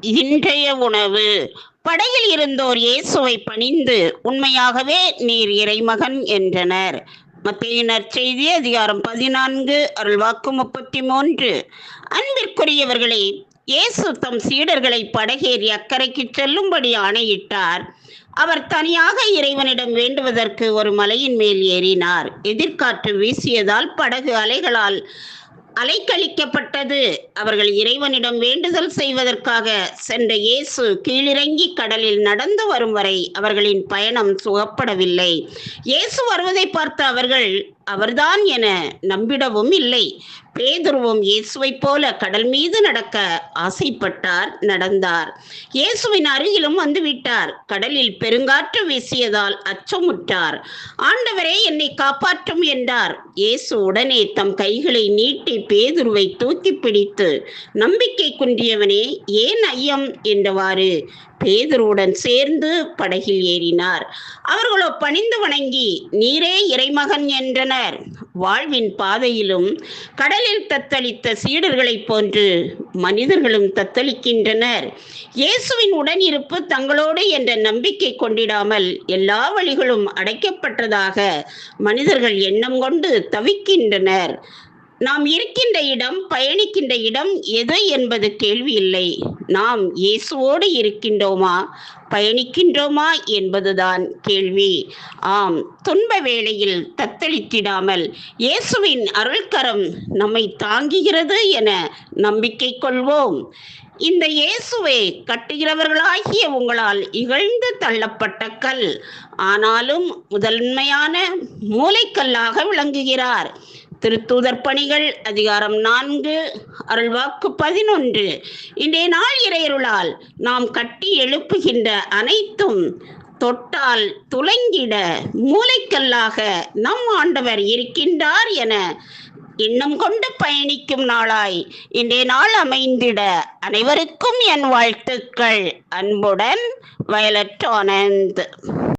இன்றைய உணவு. படகில் இருந்தோர் இயேசுவை பணிந்து உண்மையாகவே நீர் இறைமகன் என்றனர். மத்திய நற்செய்தி அதிகாரம் பதினான்கு அருள்வாக்கு முப்பத்தி மூன்று அன்பிற்குரியவர்களே இயேசு தம் சீடர்களை படகேறி அக்கறைக்கு செல்லும்படி ஆணையிட்டார். அவர் தனியாக இறைவனிடம் வேண்டுவதற்கு ஒரு மலையின் மேல் ஏறினார். எதிர்காற்று வீசியதால் படகு அலைகளால் அலைக்கழிக்கப்பட்டது. அவர்கள் இறைவனிடம் வேண்டுதல் செய்வதற்காக சென்ற இயேசு கீழிறங்கி கடலில் நடந்து வரும் வரை அவர்களின் பயணம் சுகப்படவில்லை. இயேசு வருவதை பார்த்த அவர்கள் அவர்தான் என நம்பிடவும் இல்லை. பேதுருவும் இயேசுவைப் போல கடல் மீது நடக்க ஆசைப்பட்டார் நடந்தார். இயேசுவின் அருகிலும் வந்துவிட்டார். கடலில் பெருங்காற்று வீசியதால் அச்சமுற்றார். ஆண்டவரே என்னை காப்பாற்றும் என்றார். இயேசு உடனே தம் கைகளை நீட்டி பேதுருவை தூக்கி பிடித்து நம்பிக்கை குன்றியவனே ஏன் ஐயம்? என்றவாறு பேதருடன் சேர்ந்து படகில் ஏறினார். அவர்களோ பணிந்து வணங்கி நீரே இறைமகன் என்றனர். வாழ்வின் பாதையிலும் கடலில் தத்தளித்த சீடர்களைப் போன்று மனிதர்களும் தத்தளிக்கின்றனர். இயேசுவின் உடனிருப்பு தங்களோடு என்ற நம்பிக்கை கொண்டிடாமல் எல்லா வழிகளும் அடைக்கப்பட்டதாக மனிதர்கள் எண்ணம் கொண்டு தவிக்கின்றனர். நாம் இருக்கின்ற இடம் பயணிக்கின்ற இடம் எது என்பது கேள்வி இல்லை. நாம் இயேசுவோடு இருக்கின்றோமா பயணிக்கின்றோமா என்பதுதான் கேள்வி. ஆம் துன்ப வேளையில் தத்தளித்திடாமல் இயேசுவின் அருள்கரம் நம்மை தாங்குகிறது என நம்பிக்கை கொள்வோம். இந்த இயேசுவை கட்டுகிறவர்களாகிய உங்களால் இகழ்ந்து தள்ளப்பட்ட கல் ஆனாலும் முதன்மையான மூளைக்கல்லாக விளங்குகிறார். திருத்தூதர் பணிகள் அதிகாரம் நான்கு அருள்வாக்கு பதினொன்று. இன்றைய நாள் இறையருளால் நாம் கட்டி எழுப்புகின்ற அனைத்தும் தொட்டால் துலங்கிட மூளைக்கல்லாக நம் ஆண்டவர் இருக்கின்றார் என எண்ணம் கொண்டு பயணிக்கும் நாளாய் இன்றைய நாள் அமைந்திட அனைவருக்கும் என் வாழ்த்துக்கள். அன்புடன் வயலட் ஆனந்த்.